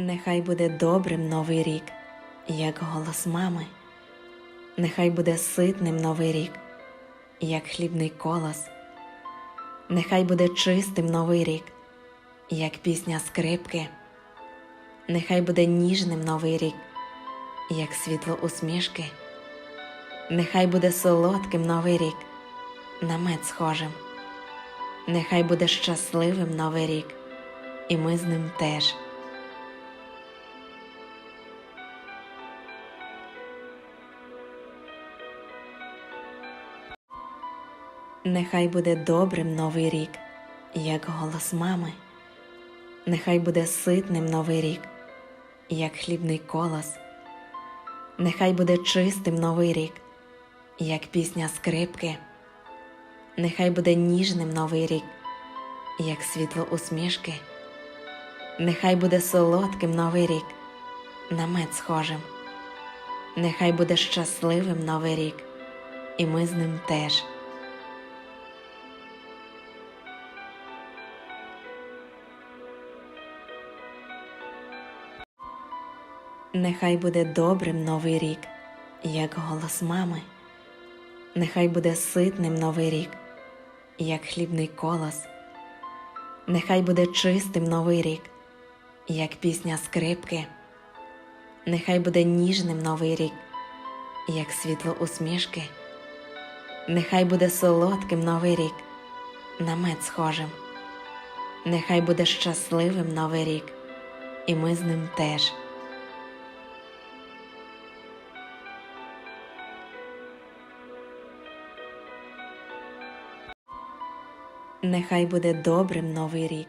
Нехай буде добрим новий рік, як голос мами. Нехай буде ситним новий рік, як хлібний колос. Нехай буде чистим новий рік, як пісня скрипки. Нехай буде ніжним новий рік, як світло усмішки. Нехай буде солодким новий рік, на мед схожим. Нехай буде щасливим новий рік, і ми з ним теж. Нехай буде добрим новий рік, як голос мами. Нехай буде ситним новий рік, як хлібний колос. Нехай буде чистим новий рік, як пісня скрипки. Нехай буде ніжним новий рік, як світло усмішки. Нехай буде солодким новий рік, на мед схожим. Нехай буде щасливим новий рік, і ми з ним теж. Нехай буде добрим новий рік, як голос мами. Нехай буде ситним новий рік, як хлібний колос. Нехай буде чистим новий рік, як пісня скрипки. Нехай буде ніжним новий рік, як світло усмішки. Нехай буде солодким новий рік, на мед схожим. Нехай буде щасливим новий рік, і ми з ним теж. Нехай буде добрим новий рік,